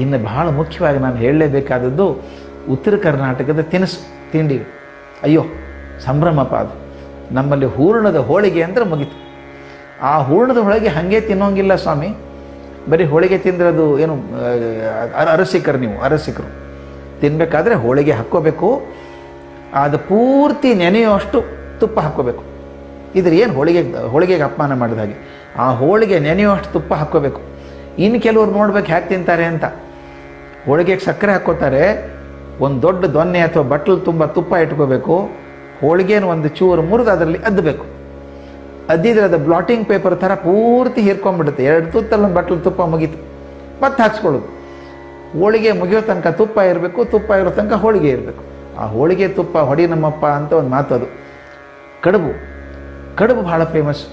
ಇನ್ನು ಬಹಳ ಮುಖ್ಯವಾಗಿ ನಾನು ಹೇಳಲೇಬೇಕಾದದ್ದು ಉತ್ತರ ಕರ್ನಾಟಕದ ತಿನಿಸು ತಿಂಡಿ ಅಯ್ಯೋ ಸಂಭ್ರಮಪ್ಪ ಅದು ನಮ್ಮಲ್ಲಿ ಹೂರ್ಣದ ಹೋಳಿಗೆ ಅಂದರೆ ಮುಗೀತು. ಆ ಹೂರ್ಣದ ಹೋಳಿಗೆ ಹಾಗೆ ತಿನ್ನೋಂಗಿಲ್ಲ ಸ್ವಾಮಿ. ಬರೀ ಹೋಳಿಗೆ ತಿಂದರೆ ಅದು ಏನು ಅರಸಿಕರು ನೀವು, ಅರಸಿಕರು. ತಿನ್ನಬೇಕಾದ್ರೆ ಹೋಳಿಗೆ ಹಾಕ್ಕೋಬೇಕು. ಅದು ಪೂರ್ತಿ ನೆನೆಯುವಷ್ಟು ತುಪ್ಪ ಹಾಕ್ಕೋಬೇಕು. ಇದ್ರ ಏನು ಹೋಳಿಗೆ, ಹೋಳಿಗೆಗೆ ಅಪಮಾನ ಮಾಡಿದ ಹಾಗೆ. ಆ ಹೋಳಿಗೆ ನೆನೆಯುವಷ್ಟು ತುಪ್ಪ ಹಾಕ್ಕೋಬೇಕು. ಇನ್ನು ಕೆಲವ್ರು ನೋಡ್ಬೇಕು ಹ್ಯಾಕೆ ತಿಂತಾರೆ ಅಂತ. ಹೋಳಿಗೆಗೆ ಸಕ್ಕರೆ ಹಾಕ್ಕೋತಾರೆ ಒಂದು ದೊಡ್ಡ ದೊನ್ನೆ ಅಥವಾ ಬಟ್ಲು ತುಂಬ ತುಪ್ಪ ಇಟ್ಕೋಬೇಕು. ಹೋಳಿಗೆನ ಒಂದು ಚೂರು ಮುರಿದು ಅದರಲ್ಲಿ ಅದ್ದಬೇಕು ಅದ್ದಿದ್ರೆ ಅದು ಬ್ಲಾಟಿಂಗ್ ಪೇಪರ್ ಥರ ಪೂರ್ತಿ ಹೀರ್ಕೊಂಡ್ಬಿಡುತ್ತೆ ಎರಡು ತುತ್ತಲ್ಲಿ ಒಂದು ಬಟ್ಲು ತುಪ್ಪ ಮುಗೀತು. ಮತ್ತೆ ಹಾಕ್ಸ್ಕೊಳ್ಳೋದು. ಹೋಳಿಗೆ ಮುಗಿಯೋ ತನಕ ತುಪ್ಪ ಇರಬೇಕು, ತುಪ್ಪ ಇರೋ ತನಕ ಹೋಳಿಗೆ ಇರಬೇಕು. ಆ ಹೋಳಿಗೆ ತುಪ್ಪ ಹೊಡಿ ನಮ್ಮಪ್ಪ ಅಂತ ಒಂದು ಮಾತು ಅದು. ಕಡುಬು. ಕಡುಬು ಭಾಳ ಫೇಮಸ್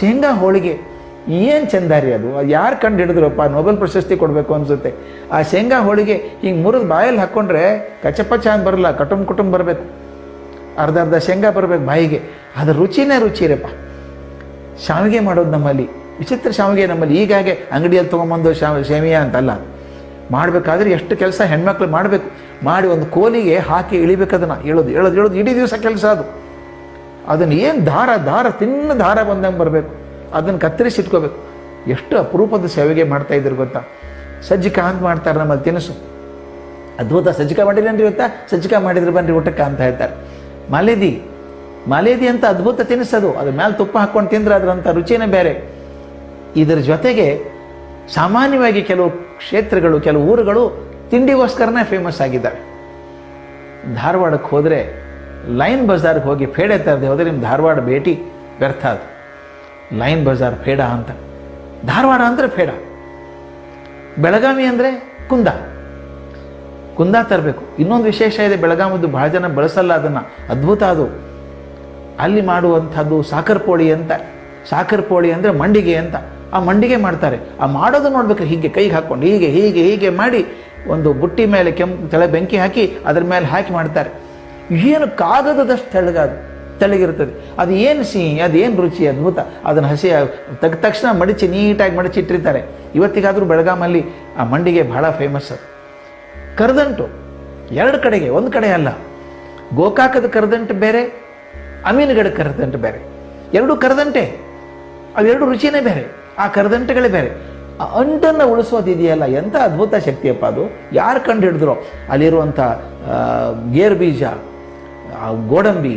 ಶೇಂಗಾ ಹೋಳಿಗೆ. ಏನು ಚಂದಾರಿ ಅದು? ಯಾರು ಕಂಡು ಹಿಡಿದ್ರಪ್ಪ? ನೊಬೆಲ್ ಪ್ರಶಸ್ತಿ ಕೊಡಬೇಕು ಅನಿಸುತ್ತೆ. ಆ ಶೇಂಗಾ ಹೋಳಿಗೆ ಹಿಂಗೆ ಮುರಿದು ಬಾಯಲ್ಲಿ ಹಾಕ್ಕೊಂಡ್ರೆ ಕಚಪಚ ಅಂತ ಬರಲ್ಲ ಕಟುಂಬ ಕುಟುಂಬ ಬರಬೇಕು. ಅರ್ಧ ಅರ್ಧ ಶೇಂಗಾ ಬರಬೇಕು ಬಾಯಿಗೆ. ಅದು ರುಚಿನೇ ರುಚಿ ರೀಪ್ಪ ಶಾವಿಗೆ ಮಾಡೋದು ನಮ್ಮಲ್ಲಿ. ವಿಚಿತ್ರ ಶಾವಿಗೆ ನಮ್ಮಲ್ಲಿ. ಈಗಾಗೆ ಅಂಗಡಿಯಲ್ಲಿ ತೊಗೊಂಬಂದು ಶಾವ್ ಶೇವಿಯ ಅಂತಲ್ಲ. ಮಾಡಬೇಕಾದ್ರೆ ಎಷ್ಟು ಕೆಲಸ ಹೆಣ್ಮಕ್ಳು ಮಾಡಬೇಕು. ಮಾಡಿ ಒಂದು ಕೋಲಿಗೆ ಹಾಕಿ ಇಳಿಬೇಕು ಅದನ್ನು. ಇಳೋದು ಇಳೋದು ಇಳೋದು. ಇಡೀ ದಿವಸ ಕೆಲಸ ಅದು. ಅದನ್ನು ಏನು ದಾರ ದಾರ, ತಿನ್ನ ದಾರ ಬಂದಂಗೆ ಬರಬೇಕು. ಅದನ್ನು ಕತ್ತರಿಸಿ ಇಟ್ಕೋಬೇಕು. ಎಷ್ಟು ಅಪರೂಪದ ಸೇವೆಗೆ ಮಾಡ್ತಾ ಇದ್ರು ಗೊತ್ತಾ? ಸಜ್ಜಿಕಾ ಅಂತ ಮಾಡ್ತಾರೆ ನಮ್ಮಲ್ಲಿ ತಿನಿಸು. ಅದ್ಭುತ. ಸಜ್ಜಿಕಾ ಮಾಡಿದ್ರೇನ್ರಿ ಗೊತ್ತಾ? ಸಜ್ಜಿಕಾ ಮಾಡಿದ್ರೆ ಬನ್ರಿ, ಊಟಕ್ಕೆ ಅಂತ ಹೇಳ್ತಾರೆ. ಮಾಲೇದಿ. ಮಾಲೇದಿ ಅಂತ ಅದ್ಭುತ ತಿನಿಸೋದು. ಅದ್ರ ಮೇಲೆ ತುಪ್ಪ ಹಾಕ್ಕೊಂಡು ತಿಂದ್ರೆ ಅದರಂಥ ರುಚಿನೇ ಬೇರೆ. ಇದರ ಜೊತೆಗೆ ಸಾಮಾನ್ಯವಾಗಿ ಕೆಲವು ಕ್ಷೇತ್ರಗಳು, ಕೆಲವು ಊರುಗಳು ತಿಂಡಿಗೋಸ್ಕರನೇ ಫೇಮಸ್ ಆಗಿದ್ದಾವೆ ಧಾರವಾಡಕ್ಕೆ ಹೋದರೆ ಲೈನ್ ಬಜಾರ್ಗೆ ಹೋಗಿ ಪೇಡೆ ತರದೆ ಹೋದರೆ ನಿಮ್ಮ ಧಾರವಾಡ ಭೇಟಿ ವ್ಯರ್ಥ ಅದು. ಲೈನ್ ಬಜಾರ್ ಫೇಡ ಅಂತ. ಧಾರವಾಡ ಅಂದರೆ ಫೇಡ. ಬೆಳಗಾವಿ ಅಂದರೆ ಕುಂದ. ಕುಂದ ತರಬೇಕು. ಇನ್ನೊಂದು ವಿಶೇಷ ಇದೆ ಬೆಳಗಾವಿದ್ದು ಬಹಳ ಜನ ಬಳಸಲ್ಲ ಅದನ್ನು. ಅದ್ಭುತ ಅದು. ಅಲ್ಲಿ ಮಾಡುವಂಥದ್ದು ಸಾಕರ್ ಪೋಳಿ ಅಂತ. ಸಾಕರ್ ಪೋಳಿ ಅಂದರೆ ಮಂಡಿಗೆ ಅಂತ. ಆ ಮಂಡಿಗೆ ಮಾಡ್ತಾರೆ. ಆ ಮಾಡೋದು ನೋಡ್ಬೇಕು, ಹೀಗೆ ಕೈಗೆ ಹಾಕ್ಕೊಂಡು ಹೀಗೆ ಹೀಗೆ ಹೀಗೆ ಮಾಡಿ ಒಂದು ಬುಟ್ಟಿ ಮೇಲೆ ಕೆಂಪು ತಲೆ ಬೆಂಕಿ ಹಾಕಿ ಅದ್ರ ಮೇಲೆ ಹಾಕಿ ಮಾಡ್ತಾರೆ. ಏನು ಕಾಗದದಷ್ಟು ತೆಳಗಾದು ತೆಳಗಿರ್ತದೆ ಅದು ಏನು ಸಿಹಿ, ಅದು ಏನು ರುಚಿ, ಅದ್ಭುತ, ಅದನ್ನು ಹಸಿ ತೆಗೆದ ತಕ್ಷಣ ಮಡಿಚಿ, ನೀಟಾಗಿ ಮಡಿಚಿ ಇಟ್ಟಿರ್ತಾರೆ. ಇವತ್ತಿಗಾದರೂ ಬೆಳಗಾಮಲ್ಲಿ ಆ ಮಂಡಿಗೆ ಬಹಳ ಫೇಮಸ್ ಅದು. ಕರದಂಟು, ಎರಡು ಕಡೆಗೆ, ಒಂದು ಕಡೆ ಅಲ್ಲ. ಗೋಕಾಕದ ಕರದಂಟು ಬೇರೆ, ಅಮೀನುಗಡ ಕರದಂಟು ಬೇರೆ. ಎರಡೂ ಕರದಂಟೆ ಅವೆರಡು ರುಚಿನೇ ಬೇರೆ, ಆ ಕರದಂಟುಗಳೇ ಬೇರೆ. ಆ ಅಂಟನ್ನು ಉಳಿಸೋದಿದೆಯಲ್ಲ ಎಂಥ ಅದ್ಭುತ ಶಕ್ತಿಯಪ್ಪ ಅದು. ಯಾರು ಕಂಡು ಹಿಡಿದ್ರು? ಅಲ್ಲಿರುವಂಥ ಗೇರ್ ಬೀಜ ಗೋಡಂಬಿ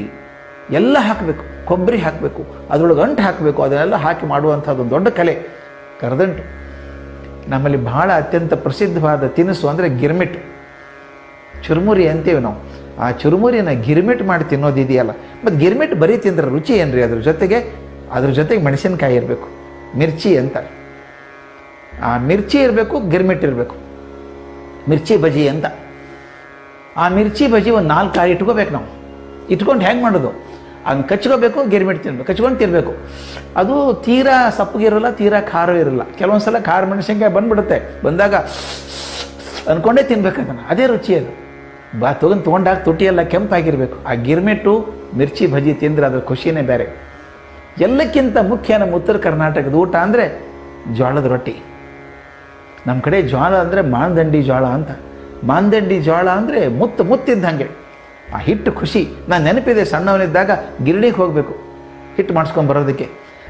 ಎಲ್ಲ ಹಾಕಬೇಕು, ಕೊಬ್ಬರಿ ಹಾಕಬೇಕು, ಅದರೊಳಗೆ ಅಂಟು ಹಾಕಬೇಕು, ಅದನ್ನೆಲ್ಲ ಹಾಕಿ ಮಾಡುವಂಥದ್ದು ದೊಡ್ಡ ಕಲೆ. ಕರದಂಟು. ನಮ್ಮಲ್ಲಿ ಬಹಳ ಅತ್ಯಂತ ಪ್ರಸಿದ್ಧವಾದ ತಿನಿಸು ಅಂದರೆ ಗಿರ್ಮಿಟ್. ಚುರುಮುರಿ ಅಂತೀವಿ ನಾವು. ಆ ಚುರುಮುರಿನ ಗಿರ್ಮಿಟ್ ಮಾಡಿ ತಿನ್ನೋದಿದೆಯಲ್ಲ ಮತ್ತು ಗಿರ್ಮಿಟ್ ಬರೀ ತಿಂದ್ರೆ ರುಚಿ ಏನ್ರಿ? ಅದ್ರ ಜೊತೆಗೆ ಅದ್ರ ಜೊತೆಗೆ ಮೆಣಸಿನ್ಕಾಯಿ ಇರಬೇಕು. ಮಿರ್ಚಿ ಅಂತ ಆ ಮಿರ್ಚಿ ಇರಬೇಕು, ಗಿರ್ಮಿಟ್ ಇರಬೇಕು. ಮಿರ್ಚಿ ಬಜಿ ಅಂತ. ಆ ಮಿರ್ಚಿ ಬಜಿ ಒಂದು ನಾಲ್ಕು ಕಾಯಿ ಇಟ್ಕೋಬೇಕು ನಾವು. ಇಟ್ಕೊಂಡು ಹೆಂಗೆ ಮಾಡೋದು? ಅದನ್ನ ಕಚ್ಕೋಬೇಕು, ಗಿರ್ಮಿಟ್ ತಿನ್ನಬೇಕು ಕಚ್ಕೊಂಡು ತಿನ್ನಬೇಕು ಅದು ತೀರಾ ಸಪ್ಪಗಿರಲ್ಲ ತೀರಾ ಖಾರ ಇರಲ್ಲ. ಕೆಲವೊಂದು ಸಲ ಖಾರ ಮೆಣಸಿನ್ಕಾಯಿ ಬಂದ್ಬಿಡುತ್ತೆ. ಬಂದಾಗ ಅಂದ್ಕೊಂಡೇ ತಿನ್ಬೇಕು ಅದನ್ನು ಅದೇ ರುಚಿ ಅದು. ಬಾ, ತೊಗೊಂಡು ತೊಗೊಂಡಾಗ ತುಟಿ ಎಲ್ಲ ಕೆಂಪಾಗಿರಬೇಕು. ಆ ಗಿರ್ಮಿಟ್ಟು, ಮಿರ್ಚಿ ಭಜಿ ತಿಂದ್ರೆ ಅದ್ರ ಖುಷಿನೇ ಬೇರೆ. ಎಲ್ಲಕ್ಕಿಂತ ಮುಖ್ಯ ನಮ್ಮ ಉತ್ತರ ಕರ್ನಾಟಕದ ಊಟ ಅಂದರೆ ಜೋಳದ ರೊಟ್ಟಿ. ನಮ್ಮ ಕಡೆ ಜೋಳ ಅಂದರೆ ಮಾನದಂಡಿ ಜೋಳ ಅಂತ. ಮಾನದಂಡಿ ಜೋಳ ಅಂದರೆ ಮುತ್ತು ಮುತ್ತಿದ್ದ ಹಾಗೆ ಆ ಹಿಟ್ಟು ಖುಷಿ. ನಾನು ನೆನಪಿದೆ ಸಣ್ಣವನಿದ್ದಾಗ ಗಿರಣಿಗೆ ಹೋಗಬೇಕು, ಹಿಟ್ಟು ಮಾಡಿಸ್ಕೊಂಡು ಬರೋದಕ್ಕೆ.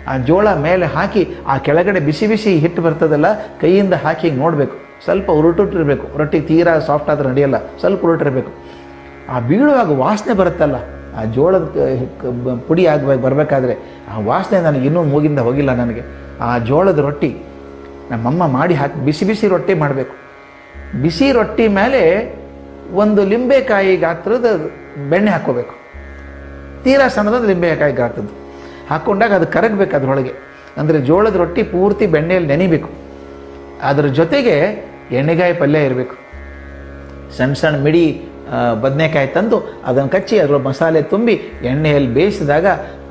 ಆ ಜೋಳ ಮೇಲೆ ಹಾಕಿ, ಆ ಕೆಳಗಡೆ ಬಿಸಿ ಬಿಸಿ ಹಿಟ್ಟು ಬರ್ತದಲ್ಲ, ಕೈಯಿಂದ ಹಾಕಿ ನೋಡಬೇಕು. ಸ್ವಲ್ಪ ಉರುಟುಟ್ಟಿರಬೇಕು. ರೊಟ್ಟಿ ತೀರಾ ಸಾಫ್ಟ್ ಆದರೆ ನಡೆಯಲ್ಲ, ಸ್ವಲ್ಪ ಉರುಟಿರಬೇಕು. ಆ ಬೀಳುವಾಗ ವಾಸನೆ ಬರುತ್ತಲ್ಲ. ಆ ಜೋಳದ ಪುಡಿ ಆಗಬೇಕು ಬರಬೇಕಾದ್ರೆ ಆ ವಾಸನೆ ನನಗೆ ಇನ್ನೂ ಮೂಗಿಂದ ಹೋಗಿಲ್ಲ ನನಗೆ. ಆ ಜೋಳದ ರೊಟ್ಟಿ ನಮ್ಮಮ್ಮ ಮಾಡಿ ಹಾಕಿ, ಬಿಸಿ ಬಿಸಿ ರೊಟ್ಟಿ ಮಾಡಬೇಕು. ಬಿಸಿ ರೊಟ್ಟಿ ಮೇಲೆ ಒಂದು ಲಿಂಬೆಕಾಯಿ ಗಾತ್ರದ ಬೆಣ್ಣೆ ಹಾಕ್ಕೋಬೇಕು. ತೀರಾ ಸಣ್ಣದ ಲಿಂಬೆಕಾಯಿ ಗಾತ್ರದ್ದು. ಹಾಕ್ಕೊಂಡಾಗ ಅದು ಕರಗಬೇಕು ಅದರೊಳಗೆ. ಅಂದರೆ ಜೋಳದ ರೊಟ್ಟಿ ಪೂರ್ತಿ ಬೆಣ್ಣೆಯಲ್ಲಿ ನೆನಿಬೇಕು. ಅದರ ಜೊತೆಗೆ ಎಣ್ಣೆಗಾಯಿ ಪಲ್ಯ ಇರಬೇಕು. ಸಣ್ಣ ಸಣ್ಣ ಮಿಡಿ ಬದನೆಕಾಯಿ ತಂದು ಅದನ್ನು ಕಚ್ಚಿ ಅದರ ಮಸಾಲೆ ತುಂಬಿ ಎಣ್ಣೆಯಲ್ಲಿ ಬೇಯಿಸಿದಾಗ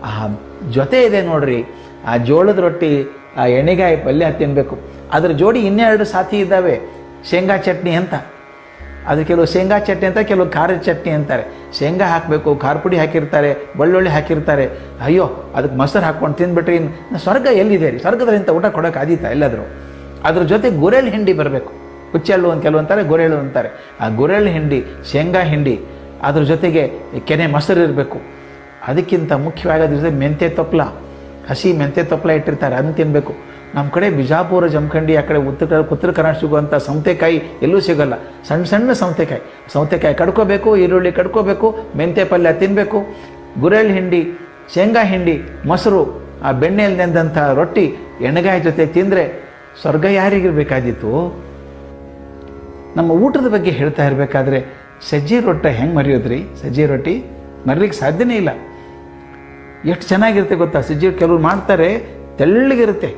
ಆ ಜೊತೆ ಇದೆ ನೋಡ್ರಿ. ಆ ಜೋಳದ ರೊಟ್ಟಿ, ಆ ಎಣ್ಣೆಗಾಯಿ ಪಲ್ಯ ತಿನ್ನಬೇಕು ಅದರ ಜೋಡಿ ಇನ್ನೆರಡು ಸಾಥಿ ಇದ್ದಾವೆ. ಶೇಂಗಾ ಚಟ್ನಿ ಅಂತ. ಅದು ಕೆಲವು ಶೇಂಗಾ ಚಟ್ನಿ ಅಂತ, ಕೆಲವು ಖಾರದ ಚಟ್ನಿ ಅಂತಾರೆ. ಶೇಂಗಾ ಹಾಕಬೇಕು, ಖಾರ ಪುಡಿ ಹಾಕಿರ್ತಾರೆ ಬೆಳ್ಳುಳ್ಳಿ ಹಾಕಿರ್ತಾರೆ. ಅಯ್ಯೋ, ಅದಕ್ಕೆ ಮೊಸರು ಹಾಕ್ಕೊಂಡು ತಿನ್ಬಿಟ್ರಿ ಇನ್ನು ಸ್ವರ್ಗ ಎಲ್ಲಿದೆ ರೀ? ಸ್ವರ್ಗದಲ್ಲಿ ಇಂಥ ಊಟ ಕೊಡೋಕೆ ಆದೀತಾ ಎಲ್ಲಾದರೂ? ಅದ್ರ ಜೊತೆ ಗುರೆಳ್ ಹಿಂಡಿ ಬರಬೇಕು. ಹುಚ್ಚೆಳ್ಳು ಅಂತ ಕೆಲವು ಅಂತಾರೆ ಗೊರೆಳು ಅಂತಾರೆ. ಆ ಗೊರೆಳ್ಳು ಹಿಂಡಿ, ಶೇಂಗಾ ಹಿಂಡಿ, ಅದ್ರ ಜೊತೆಗೆ ಕೆನೆ ಮೊಸರು ಇರಬೇಕು. ಅದಕ್ಕಿಂತ ಮುಖ್ಯವಾಗಿ ಅದ್ರ ಜೊತೆ ಮೆಂತೆ ತೊಪ್ಲ. ಹಸಿ ಮೆಂತೆ ತೊಪ್ಲ ಇಟ್ಟಿರ್ತಾರೆ, ಅದನ್ನ ತಿನ್ನಬೇಕು ನಮ್ಮ ಕಡೆ ಬಿಜಾಪುರ, ಜಮಖಂಡಿ, ಆ ಕಡೆ ಉತ್ತರ ಉತ್ತರ ಕರ್ನಾಟಕ ಸಿಗುವಂಥ ಸೌತೆಕಾಯಿ ಎಲ್ಲೂ ಸಿಗೋಲ್ಲ. ಸಣ್ಣ ಸಣ್ಣ ಸೌತೆಕಾಯಿ. ಸೌತೆಕಾಯಿ ಕಡ್ಕೋಬೇಕು, ಈರುಳ್ಳಿ ಕಡ್ಕೋಬೇಕು ಮೆಂತೆ ಪಲ್ಯ ತಿನ್ನಬೇಕು ಗುರೆಳ್ ಹಿಂಡಿ, ಶೇಂಗಾ ಹಿಂಡಿ, ಮೊಸರು, ಆ ಬೆಣ್ಣೆಯಲ್ಲಿ ನೆಂದಂಥ ರೊಟ್ಟಿ ಎಣ್ಣೆಗಾಯಿ ಜೊತೆ ತಿಂದರೆ ಸ್ವರ್ಗ ಯಾರಿಗಿರಬೇಕಾದೀತು ನಮ್ಮ ಊಟದ ಬಗ್ಗೆ ಹೇಳ್ತಾ ಇರಬೇಕಾದ್ರೆ ಸಜ್ಜಿ ರೊಟ್ಟಿ ಹೆಂಗೆ ಮರೆಯೋದ್ರಿ? ಸಜ್ಜಿ ರೊಟ್ಟಿ ಮರೀಲಿಕ್ಕೆ ಸಾಧ್ಯನೇ ಇಲ್ಲ. ಎಷ್ಟು ಚೆನ್ನಾಗಿರುತ್ತೆ ಗೊತ್ತಾ? ಸಜ್ಜಿ ಕೆಲವ್ರು ಮಾಡ್ತಾರೆ, ತೆಳ್ಳಗಿರುತ್ತೆ.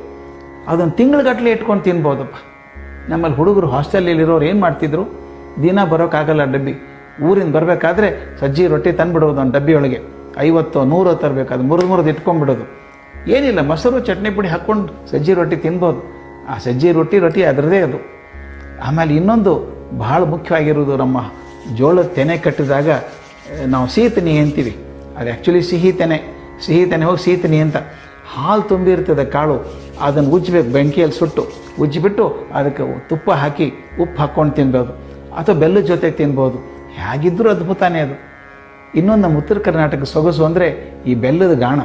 ಅದೊಂದು ತಿಂಗಳಗಟ್ಟಲೆ ಇಟ್ಕೊಂಡು ತಿನ್ಬೋದಪ್ಪ. ನಮ್ಮಲ್ಲಿ ಹುಡುಗರು ಹಾಸ್ಟೆಲಲ್ಲಿರೋರು ಏನು ಮಾಡ್ತಿದ್ರು? ದಿನ ಬರೋಕ್ಕಾಗಲ್ಲ ಡಬ್ಬಿ. ಊರಿಂದ ಬರಬೇಕಾದ್ರೆ ಸಜ್ಜಿ ರೊಟ್ಟಿ ತಂದುಬಿಡೋದು ಒಂದು ಡಬ್ಬಿಯೊಳಗೆ. ಐವತ್ತೋ, ನೂರು ತರಬೇಕು. ಅದು ಮುರಿದು ಮುರಿದು ಇಟ್ಕೊಂಡ್ಬಿಡೋದು. ಏನಿಲ್ಲ, ಮೊಸರು, ಚಟ್ನಿ ಪುಡಿ ಹಾಕ್ಕೊಂಡು ಸಜ್ಜಿ ರೊಟ್ಟಿ ತಿನ್ಬೋದು. ಆ ಸಜ್ಜಿ ರೊಟ್ಟಿ ರೊಟ್ಟಿ ಅದರದೇ ಅದು. ಆಮೇಲೆ ಇನ್ನೊಂದು ಬಹಳ ಮುಖ್ಯವಾಗಿರೋದು ನಮ್ಮ ಜೋಳದ ತೆನೆ ಕಟ್ಟಿದಾಗ, ನಾವು ಸೀತನಿ ಅಂತೀವಿ. ಅದು ಆ್ಯಕ್ಚುಲಿ ಸಿಹಿ ತೆನೆ. ಸಿಹಿ ತೆನೆ ಹೋಗಿ ಸೀತನಿ ಅಂತ. ಹಾಲು ತುಂಬಿರ್ತದೆ ಕಾಳು. ಅದನ್ನು ಉಜ್ಜಬೇಕು, ಬೆಂಕಿಯಲ್ಲಿ ಸುಟ್ಟು, ಉಜ್ಜಿಬಿಟ್ಟು ಅದಕ್ಕೆ ತುಪ್ಪ ಹಾಕಿ ಉಪ್ಪು ಹಾಕ್ಕೊಂಡು ತಿನ್ಬೋದು. ಅಥವಾ ಬೆಲ್ಲದ ಜೊತೆಗೆ ತಿನ್ಬೋದು. ಹೇಗಿದ್ದರೂ ಅದ್ಭುತಾನೇ ಅದು. ಇನ್ನೊಂದು ನಮ್ಮ ಉತ್ತರ ಕರ್ನಾಟಕ ಸೊಗಸು ಅಂದರೆ ಈ ಬೆಲ್ಲದ ಗಾಣ.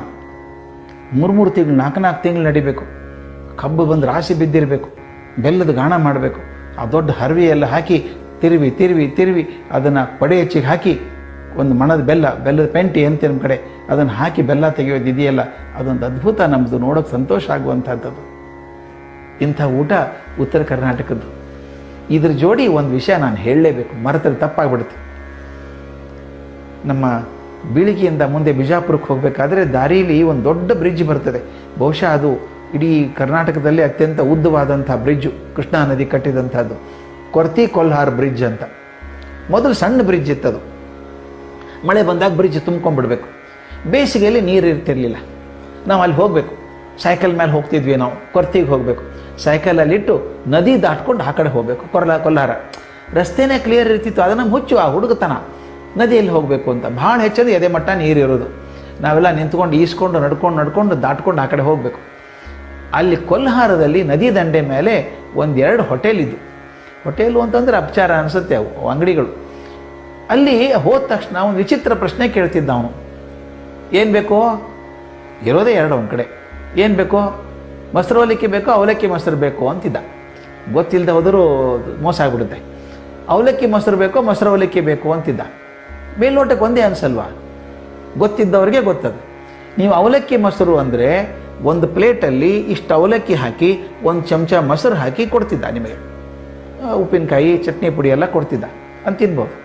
ಮೂರು ಮೂರು ತಿಂಗಳು ನಾಲ್ಕು ನಾಲ್ಕು ತಿಂಗಳು ನಡಿಬೇಕು. ಕಬ್ಬು ಬಂದು ರಾಶಿ ಬಿದ್ದಿರಬೇಕು. ಬೆಲ್ಲದ ಗಾಣ ಮಾಡಬೇಕು. ಆ ದೊಡ್ಡ ಹರವಿಯೆಲ್ಲ ಹಾಕಿ ತಿರುವಿ ತಿರುವಿ ತಿರುವಿ ಅದನ್ನು ಪಡೆ ಹಾಕಿ ಒಂದು ಮಣದ ಬೆಲ್ಲ, ಬೆಲ್ಲದ ಪೆಂಟಿ ಅಂತ ನಮ್ಮ ಕಡೆ. ಅದನ್ನು ಹಾಕಿ ಬೆಲ್ಲ ತೆಗೆಯೋದು ಇದೆಯಲ್ಲ ಅದೊಂದು ಅದ್ಭುತ ನಮ್ಮದು ನೋಡೋಕೆ ಸಂತೋಷ ಆಗುವಂಥದ್ದು ಇಂಥ ಊಟ ಉತ್ತರ ಕರ್ನಾಟಕದ್ದು. ಇದ್ರ ಜೋಡಿ ಒಂದು ವಿಷಯ ನಾನು ಹೇಳಲೇಬೇಕು, ಮರೆತರೆ ತಪ್ಪಾಗ್ಬಿಡುತ್ತೆ. ನಮ್ಮ ಬೀಳಿಗೆಯಿಂದ ಮುಂದೆ ಬಿಜಾಪುರಕ್ಕೆ ಹೋಗಬೇಕಾದ್ರೆ ದಾರಿಯಲ್ಲಿ ಒಂದು ದೊಡ್ಡ ಬ್ರಿಡ್ಜ್ ಬರ್ತದೆ. ಬಹುಶಃ ಅದು ಇಡೀ ಕರ್ನಾಟಕದಲ್ಲಿ ಅತ್ಯಂತ ಉದ್ದವಾದಂಥ ಬ್ರಿಡ್ಜು, ಕೃಷ್ಣಾ ನದಿ ಕಟ್ಟಿದಂಥದ್ದು. ಕೊರ್ತಿ ಕೊಲ್ಹಾರ್ ಬ್ರಿಡ್ಜ್ ಅಂತ. ಮೊದಲು ಸಣ್ಣ ಬ್ರಿಡ್ಜ್ ಇತ್ತದು. ಮಳೆ ಬಂದಾಗ ಬ್ರಿಡ್ಜ್ ತುಂಬ್ಕೊಂಡ್ಬಿಡ್ಬೇಕು. ಬೇಸಿಗೆಯಲ್ಲಿ ನೀರು ಇರ್ತಿರಲಿಲ್ಲ. ನಾವು ಅಲ್ಲಿ ಹೋಗಬೇಕು. ಸೈಕಲ್ ಮೇಲೆ ಹೋಗ್ತಿದ್ವಿ ನಾವು. ಕೊರ್ತಿಗೆ ಹೋಗಬೇಕು. ಸೈಕಲಲ್ಲಿಟ್ಟು ನದಿ ದಾಟ್ಕೊಂಡು ಆ ಕಡೆ ಹೋಗಬೇಕು. ಕೊರಲ ಕೊಲ್ಲಾರ ರಸ್ತೆನೇ ಕ್ಲಿಯರ್ ಇರ್ತಿತ್ತು. ಅದನ್ನು ಮುಚ್ಚು ಆ ಹುಡುಗತನ. ನದಿಯಲ್ಲಿ ಹೋಗಬೇಕು ಅಂತ. ಭಾಳ ಹೆಚ್ಚದು ಎದೆ ಮಟ್ಟ ನೀರಿರೋದು ನಾವೆಲ್ಲ ನಿಂತ್ಕೊಂಡು ಈಸ್ಕೊಂಡು, ನಡ್ಕೊಂಡು ನಡ್ಕೊಂಡು, ದಾಟ್ಕೊಂಡು ಆ ಕಡೆ ಹೋಗಬೇಕು. ಅಲ್ಲಿ ಕೊಲ್ಹಾರದಲ್ಲಿ ನದಿ ದಂಡೆ ಮೇಲೆ ಒಂದೆರಡು ಹೋಟೆಲ್ ಇದ್ದು. ಹೋಟೆಲು ಅಂತಂದ್ರೆ ಅಪಚಾರ ಅನಿಸುತ್ತೆ ಅವು. ಅಂಗಡಿಗಳು. ಅಲ್ಲಿ ಹೋದ ತಕ್ಷಣ ಅವನು ವಿಚಿತ್ರ ಪ್ರಶ್ನೆ ಕೇಳ್ತಿದ್ದ ಅವನು. ಏನು ಬೇಕೋ? ಇರೋದೇ ಎರಡು ಒಂದು ಕಡೆ. ಏನು ಬೇಕೋ? ಮೊಸರು ಅವಲಕ್ಕಿ ಬೇಕೋ, ಅವಲಕ್ಕಿ ಮೊಸರು ಬೇಕೋ ಅಂತಿದ್ದ. ಗೊತ್ತಿಲ್ಲದೆ ಹೋದರೂ ಮೋಸ ಆಗ್ಬಿಡುತ್ತೆ. ಅವಲಕ್ಕಿ ಮೊಸರು ಬೇಕೋ, ಮೊಸರು ಅವಲಕ್ಕಿ ಬೇಕು ಅಂತಿದ್ದ. ಮೇಲ್ನೋಟಕ್ಕೆ ಒಂದೇ ಅನಿಸಲ್ವಾ? ಗೊತ್ತಿದ್ದವ್ರಿಗೆ ಗೊತ್ತದು. ನೀವು ಅವಲಕ್ಕಿ ಮೊಸರು ಅಂದರೆ ಒಂದು ಪ್ಲೇಟಲ್ಲಿ ಇಷ್ಟು ಅವಲಕ್ಕಿ ಹಾಕಿ, ಒಂದು ಚಮಚ ಮೊಸರು ಹಾಕಿ ಕೊಡ್ತಿದ್ದ ನಿಮಗೆ. ಉಪ್ಪಿನಕಾಯಿ, ಚಟ್ನಿ ಪುಡಿ ಎಲ್ಲ ಕೊಡ್ತಿದ್ದ. ಅಂತ ತಿನ್ಬೋದು.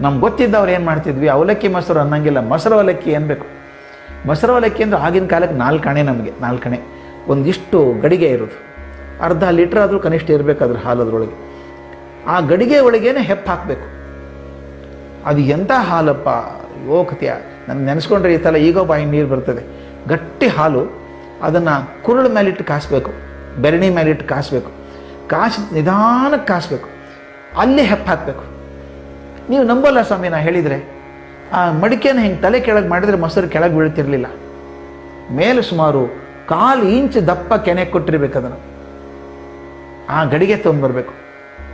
ನಮ್ಗೆ ಗೊತ್ತಿದ್ದವ್ರು ಏನು ಮಾಡ್ತಿದ್ವಿ? ಅವಲಕ್ಕಿ ಮೊಸರು ಅನ್ನಂಗಿಲ್ಲ. ಮೊಸರು ಅವಲಕ್ಕಿ ಅನ್ಬೇಕು ಮೊಸರು ಅವಲಕ್ಕಿ ಅಂದರೆ ಆಗಿನ ಕಾಲಕ್ಕೆ ನಾಲ್ಕಣೆ ನಮಗೆ ನಾಲ್ಕಣೆ ಒಂದಿಷ್ಟು ಗಡಿಗೆ ಇರೋದು. ಅರ್ಧ ಲೀಟ್ರ್ ಆದರೂ ಕನಿಷ್ಠ ಇರಬೇಕು ಅದ್ರ ಹಾಲದ್ರೊಳಗೆ ಆ ಗಡಿಗೆ ಒಳಗೇನೆ ಹೆಪ್ಪು ಹಾಕಬೇಕು. ಅದು ಎಂಥ ಹಾಲಪ್ಪ? ಯೋಕತ್ಯ ನನಗೆ ನೆನೆಸ್ಕೊಂಡ್ರೆ ಈ ಥರ ಈಗೋ ಬಾಯಿ ನೀರು ಬರ್ತದೆ. ಗಟ್ಟಿ ಹಾಲು, ಅದನ್ನು ಕುರುಳ ಮೇಲಿಟ್ಟು ಕಾಸಬೇಕು. ಬೆರಣಿ ಮೇಲಿಟ್ಟು ಕಾಸಬೇಕು. ಕಾಸಿ ನಿಧಾನಕ್ಕೆ ಕಾಸಬೇಕು. ಅಲ್ಲಿ ಹೆಪ್ಪು ಹಾಕಬೇಕು. ನೀವು ನಂಬಲ್ಲ ಸ್ವಾಮಿ, ನಾ ಹೇಳಿದರೆ. ಆ ಮಡಿಕೆನ ಹಿಂಗೆ ತಲೆ ಕೆಳಗೆ ಮಾಡಿದರೆ ಮೊಸರು ಕೆಳಗೆ ಬೀಳ್ತಿರಲಿಲ್ಲ. ಮೇಲೆ ಸುಮಾರು ಕಾಲು ಇಂಚ್ ದಪ್ಪ ಕೆನೆ ಕೊಟ್ಟಿರ್ಬೇಕು ಅದನ್ನು. ಆ ಗಡಿಗೆ ತೊಗೊಂಡ್ಬರ್ಬೇಕು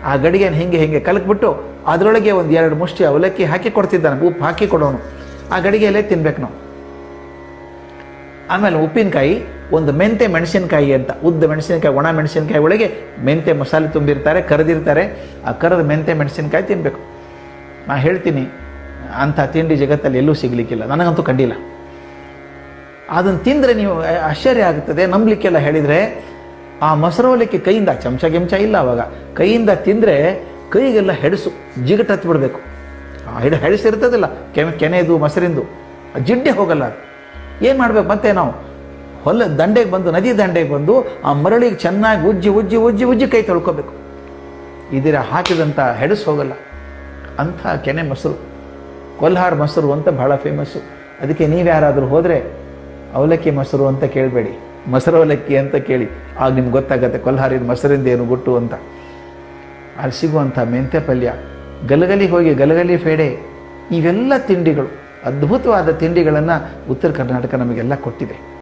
ಆ ಗಡಿಗೆನ ಹಿಂಗೆ ಹಿಂಗೆ ಕಲಕ್ಬಿಟ್ಟು ಅದರೊಳಗೆ ಒಂದು ಎರಡು ಮುಷ್ಟಿ ಅವಲಕ್ಕಿ ಹಾಕಿ ಕೊಡ್ತಿದ್ದಾನೆ, ಉಪ್ಪು ಹಾಕಿ ಕೊಡೋನು. ಆ ಗಡಿಗೆಯಲ್ಲೇ ತಿನ್ಬೇಕು ನಾವು. ಆಮೇಲೆ ಉಪ್ಪಿನಕಾಯಿ, ಒಂದು ಮೆಂತೆ ಮೆಣಸಿನಕಾಯಿ ಅಂತ, ಉದ್ದ ಮೆಣಸಿನಕಾಯಿ, ಒಣ ಮೆಣಸಿನಕಾಯಿ ಒಳಗೆ ಮೆಂತೆ ಮಸಾಲೆ ತುಂಬಿರ್ತಾರೆ, ಕರೆದಿರ್ತಾರೆ. ಆ ಕರೆದ ಮೆಂತೆ ಮೆಣಸಿನಕಾಯಿ ತಿನ್ನಬೇಕು ನಾ ಹೇಳ್ತೀನಿ, ಅಂಥ ತಿಂಡಿ ಜಗತ್ತಲ್ಲಿ ಎಲ್ಲೂ ಸಿಗಲಿಕ್ಕಿಲ್ಲ. ನನಗಂತೂ ಕಂಡಿಲ್ಲ. ಅದನ್ನು ತಿಂದರೆ ನೀವು ಆಶ್ಚರ್ಯ ಆಗುತ್ತದೆ ನಂಬಲಿಕ್ಕೆಲ್ಲ ಹೇಳಿದರೆ, ಆ ಮೊಸರೋಲಿಕ್ಕೆ ಕೈಯಿಂದ ಚಮಚ ಗಿಂಚ ಇಲ್ಲ ಅವಾಗ. ಕೈಯಿಂದ ತಿಂದರೆ ಕೈಗೆಲ್ಲ ಹೆಡಸು, ಜಿಗಟ್ ಹತ್ತಿ ಬಿಡಬೇಕು. ಆ ಹಿಡ ಹೆಡಸಿರ್ತದಲ್ಲ ಕೆನೆ ಕೆನೆದು, ಮೊಸರಿಂದು ಜಿಡ್ಡೆ ಹೋಗಲ್ಲ ಅದು. ಏನು ಮಾಡ್ಬೇಕು ಮತ್ತೆ ನಾವು? ಹೊಲ ದಂಡೆಗೆ ಬಂದು, ನದಿ ದಂಡೆಗೆ ಬಂದು, ಆ ಮರಳಿಗೆ ಚೆನ್ನಾಗಿ ಉಜ್ಜಿ ಉಜ್ಜಿ ಉಜ್ಜಿ ಉಜ್ಜಿ ಕೈ ತೊಳ್ಕೊಬೇಕು. ಇದರ ಹಾಕಿದಂಥ ಹೆಡಸು ಹೋಗಲ್ಲ. ಅಂಥ ಕೆನೆ ಮೊಸರು ಕೊಲ್ಹಾರ್ ಮೊಸರು ಅಂತ ಬಹಳ ಫೇಮಸ್ಸು ಅದಕ್ಕೆ ನೀವು ಯಾರಾದರೂ ಹೋದರೆ ಅವಲಕ್ಕಿ ಮೊಸರು ಅಂತ ಕೇಳಬೇಡಿ. ಮೊಸರು ಅವಲಕ್ಕಿ ಅಂತ ಕೇಳಿ. ಆಗ ನಿಮ್ಗೆ ಗೊತ್ತಾಗತ್ತೆ ಕೊಲ್ಹಾರಿನ ಮೊಸರಿಂದ ಏನು ಗುಟ್ಟು ಅಂತ. ಅಲ್ಲಿ ಸಿಗುವಂಥ ಮೆಂತ್ಯ ಪಲ್ಯ, ಗಲಗಲಿ ಹೋಗಿ ಗಲಗಲಿ ಫೇಡೆ, ಇವೆಲ್ಲ ತಿಂಡಿಗಳು, ಅದ್ಭುತವಾದ ತಿಂಡಿಗಳನ್ನು ಉತ್ತರ ಕರ್ನಾಟಕ ನಮಗೆಲ್ಲ ಕೊಟ್ಟಿದೆ.